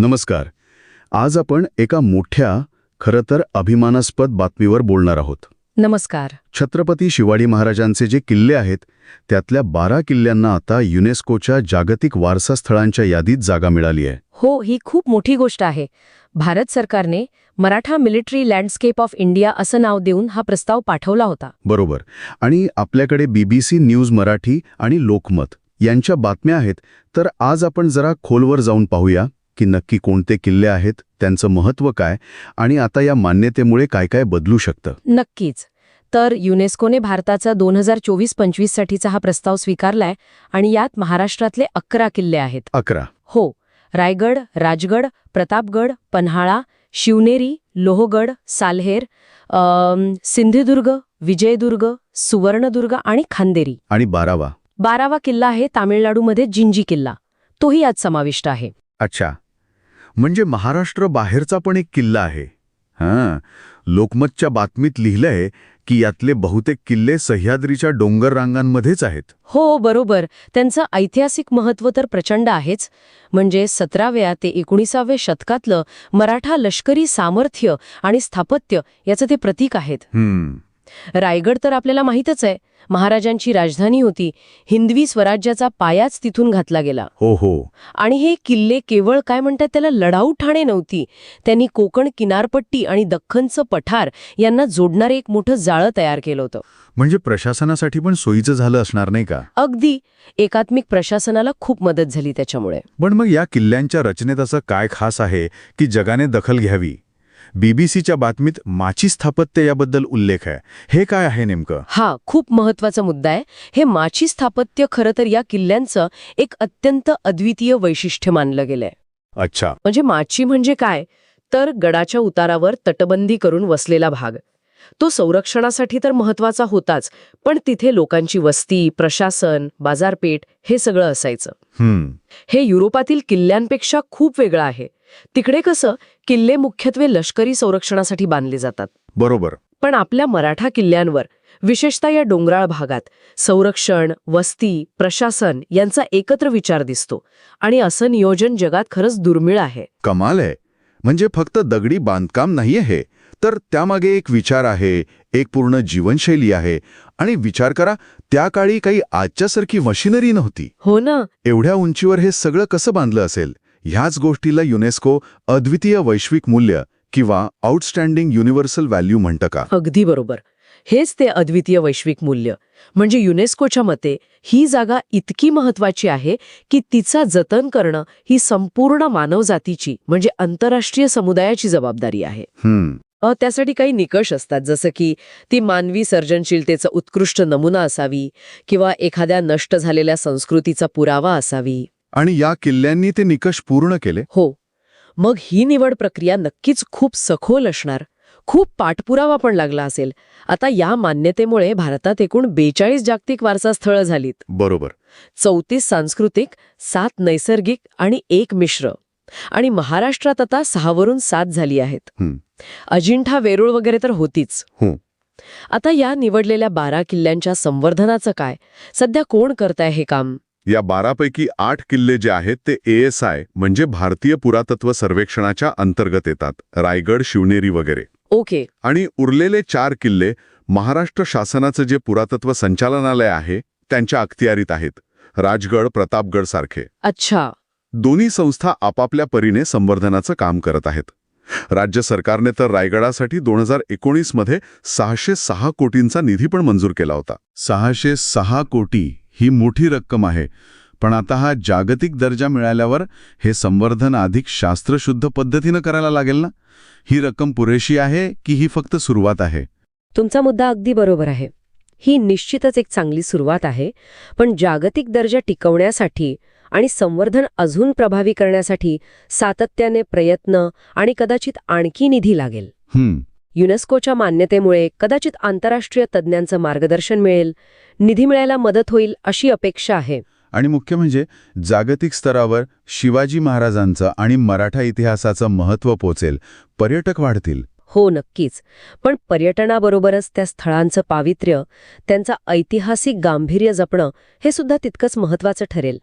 नमस्कार. आज आपण एका मोठ्या खरं तर अभिमानास्पद बातमीवर बोलणार आहोत. नमस्कार. छत्रपती शिवाजी महाराजांचे जे किल्ले आहेत त्यातल्या बारा किल्ल्यांना आता युनेस्कोच्या जागतिक वारसा स्थळांच्या यादीत जागा मिळाली आहे. हो ही खूप मोठी गोष्ट आहे. भारत सरकारने Maratha military landscape of India असं नाव देऊन हा प्रस्ताव पाठवला होता. बरोबर. आणि आपल्याकडे बीबीसी न्यूज मराठी आणि लोकमत यांच्या बातम्या आहेत तर आज आपण जरा खोलवर जाऊन पाहूया. की नक्की कोणते किल्ले आहेत त्यांचं महत्त्व काय आणि आता या मान्यतेमुळे काय काय बदलू शकतं? नक्कीच. तर युनेस्कोने भारताचा दोन हजार चोवीस पंचवीस साठीचा हा प्रस्ताव स्वीकारलाय आणि यात महाराष्ट्रातले अकरा किल्ले आहेत. अकरा. हो रायगड राजगड प्रतापगड पन्हाळा शिवनेरी लोहगड साल्हेर सिंधुदुर्ग विजयदुर्ग सुवर्णदुर्ग आणि खांदेरी. आणि बारावा. बारावा किल्ला आहे तामिळनाडूमध्ये जिंजी किल्ला. तोही यात समाविष्ट आहे. अच्छा. म्हणजे महाराष्ट्र बाहेरचा पण एक किल्ला आहे. हां. लोकमतच्या बातमीत लिहिलंय की यातले बहुतेक किल्ले सह्याद्रीच्या डोंगर रांगांमध्येच आहेत. हो बरोबर. त्यांचं ऐतिहासिक महत्त्व तर प्रचंड आहेच. म्हणजे सतराव्या ते एकोणीसाव्या शतकातलं मराठा लष्करी सामर्थ्य आणि स्थापत्य याचं ते प्रतीक आहेत. हम्म. रायगड तर आपल्याला माहीतच आहे. महाराजांची राजधानी होती. हिंदवी स्वराज्याचा पायाच तिथून घातला गेला. हो हो. आणि हे किल्ले केवळ काय म्हणतात त्याला लढाऊ ठाणे नव्हती. त्यांनी कोकण किनारपट्टी आणि दख्खनचं पठार यांना जोडणारे एक मोठं जाळं तयार केलं होतं. म्हणजे प्रशासनासाठी पण सोयीचं झालं असणार नाही का? अगदी. एकात्मिक प्रशासनाला खूप मदत झाली त्याच्यामुळे. पण मग या किल्ल्यांच्या रचनेत असं काय खास आहे की जगाने दखल घ्यावी? बीबीसीच्या बातमीत माची स्थापत्य याबद्दल उल्लेख आहे. हे काय आहे नेमकं? हा खूप महत्त्वाचा मुद्दा आहे. हे माची स्थापत्य खरं तर या किल्ल्यांचं एक अत्यंत अद्वितीय वैशिष्ट्य मानलं गेलंय. अच्छा. म्हणजे माची म्हणजे काय? तर गडाच्या उतारावर तटबंदी करून वसलेला भाग. तो संरक्षणासाठी तर महत्त्वाचा होताच पण तिथे लोकांची वस्ती प्रशासन बाजारपेठ हे सगळं असायचं. हे युरोपातील किल्ल्यांपेक्षा खूप वेगळं आहे. तिकडे कसं किल्ले मुख्यत्वे लष्करी संरक्षणासाठी बांधले जातात. बरोबर. पण आपल्या मराठा किल्ल्यांवर विशेषतः या डोंगराळ भागात संरक्षण वस्ती प्रशासन यांचा एकत्र विचार दिसतो. आणि असं नियोजन जगात खरंच दुर्मिळ आहे. कमाल आहे. म्हणजे फक्त दगडी बांधकाम नाही आहे तर त्यामागे एक विचार आहे एक पूर्ण जीवनशैली आहे. आणि विचार करा त्या काळी काही आजच्यासारखी मशिनरी नव्हती. हो ना. एवढ्या उंचीवर हे सगळं कसं बांधलं असेल? ह्याच गोष्टीला युनेस्को अद्वितीय वैश्विक मूल्य किंवा आउटस्टँडिंग युनिव्हर्सल व्हॅल्यू म्हणतं का? अगदी बरोबर. हेच ते अद्वितीय वैश्विक मूल्य. म्हणजे युनेस्कोच्या मते ही जागा इतकी महत्वाची आहे की तिचा जतन करणं ही संपूर्ण मानवजातीची म्हणजे आंतरराष्ट्रीय समुदायाची जबाबदारी आहे. त्यासाठी काही निकष असतात. जसं की ती मानवी सर्जनशीलतेचा उत्कृष्ट नमुना असावी किंवा एखाद्या नष्ट झालेल्या संस्कृतीचा पुरावा असावी. आणि या किल्ल्यांनी ते निकष पूर्ण केले? हो. मग ही निवड प्रक्रिया नक्कीच खूप सखोल असणार. खूप पाठपुरावा पण लागला असेल. आता या मान्यतेमुळे भारतात एकूण बेचाळीस जागतिक वारसा स्थळं झालीत. बरोबर. चौतीस सांस्कृतिक सात नैसर्गिक आणि एक मिश्र. आणि महाराष्ट्रात आता सहावरून सात झाली आहेत. अजिंठा वेरूळ वगैरे तर होतीच. हो. आता या निवडलेल्या बारा किल्ल्यांच्या संवर्धनाचं काय? सध्या कोण करताय हे काम? या बारापैकी आठ किल्ले जे आहेत ते एएसआय म्हणजे भारतीय पुरातत्व सर्वेक्षणाच्या अंतर्गत येतात. रायगड शिवनेरी वगैरे. ओके. आणि उरलेले चार किल्ले महाराष्ट्र शासनाचं जे पुरातत्व संचालनालय आहे त्यांच्या अखतियारीत आहेत. राजगड प्रतापगड सारखे. अच्छा. दोन्ही संस्था आपापल्या परीने संवर्धनाचं काम करत आहेत. राज्य सरकारने तर रायगडासाठी दोन हजार एकोणीसमध्ये सहाशे सहा कोटींचा निधी पण मंजूर केला होता. सहाशे सहा कोटी ही मोठी रक्कम आहे पण आता हा जागतिक दर्जा मिळाल्यावर हे संवर्धन अधिक शास्त्रशुद्ध पद्धतीनं करायला लागेल ना? ही रक्कम पुरेशी आहे की ही फक्त सुरुवात आहे? तुमचा मुद्दा अगदी बरोबर आहे. ही निश्चितच एक चांगली सुरुवात आहे पण जागतिक दर्जा टिकवण्यासाठी आणि संवर्धन अजून प्रभावी करण्यासाठी सातत्याने प्रयत्न आणि कदाचित आणखी निधी लागेल. युनेस्कोच्या मान्यतेमुळे कदाचित आंतरराष्ट्रीय तज्ज्ञांचं मार्गदर्शन मिळेल निधी मिळायला मदत होईल अशी अपेक्षा आहे. आणि मुख्य म्हणजे जागतिक स्तरावर शिवाजी महाराजांचं आणि मराठा इतिहासाचं महत्त्व पोचेल पर्यटक वाढतील. हो नक्कीच. पण पर्यटनाबरोबरच त्या स्थळांचं पावित्र्य त्यांचा ऐतिहासिक गांभीर्य जपणं हे सुद्धा तितकंच महत्वाचं ठरेल.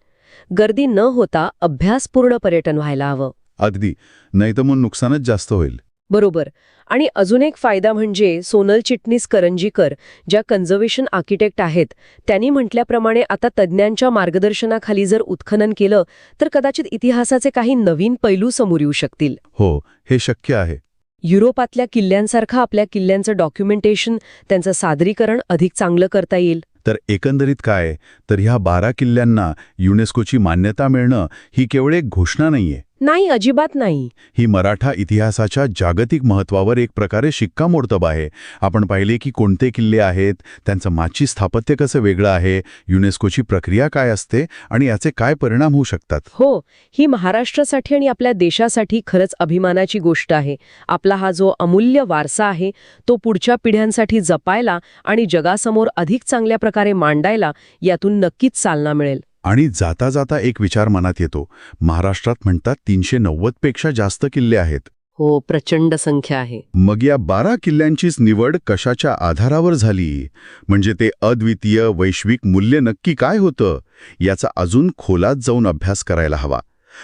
गर्दी न होता अभ्यासपूर्ण पर्यटन व्हायला हवं. अगदी. नाही तर मग नुकसानच जास्त होईल. बरोबर. आणि अजून एक फायदा म्हणजे सोनल चिटणीस करंजीकर ज्या कन्झर्वेशन आर्किटेक्ट आहेत त्यांनी म्हटल्याप्रमाणे आता तज्ज्ञांच्या मार्गदर्शनाखाली जर उत्खनन केलं तर कदाचित इतिहासाचे काही नवीन पैलू समोर येऊ शकतील. हो हे शक्य आहे. युरोपातल्या किल्ल्यांसारखं आपल्या किल्ल्यांचं डॉक्युमेंटेशन त्यांचं सादरीकरण अधिक चांगलं करता येईल? तर एकंदरीत काय? तर ह्या बारा किल्ल्यांना युनेस्कोची मान्यता मिळणं ही केवळ एक घोषणा नाहीये. नाही अजिबात नाही. ही मराठा इतिहासाच्या जागतिक महत्वावर एक प्रकारे शिक्कामोर्तब आहे. आपण पाहिले की कोणते किल्ले आहेत त्यांचं माची स्थापत्य कसं वेगळं आहे युनेस्कोची प्रक्रिया काय असते आणि याचे काय परिणाम होऊ शकतात? हो ही महाराष्ट्रासाठी आणि आपल्या देशासाठी खरंच अभिमानाची गोष्ट आहे. आपला हा जो अमूल्य वारसा आहे तो पुढच्या पिढ्यांसाठी जपायला आणि जगासमोर अधिक चांगल्या प्रकारे मांडायला यातून नक्कीच चालना मिळेल. आणि जाता जाता एक विचार मनात येतो. महाराष्ट्रात म्हणतात तीनशे नव्वदपेक्षा जास्त किल्ले आहेत. हो प्रचंड संख्या आहे. मग या बारा किल्ल्यांचीच निवड कशाच्या आधारावर झाली? म्हणजे ते अद्वितीय वैश्विक मूल्य नक्की काय होतं? याचा अजून खोलात जाऊन अभ्यास करायला हवा.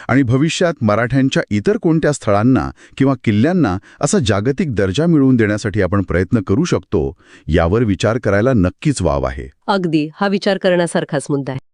आणि भविष्यात मराठ्यांच्या इतर कोणत्या स्थळांना किंवा किल्ल्यांना असा जागतिक दर्जा मिळवून देण्यासाठी आपण प्रयत्न करू शकतो? यावर विचार करायला नक्कीच वाव आहे. अगदी. हा विचार करण्यासारखाच मुद्दा आहे.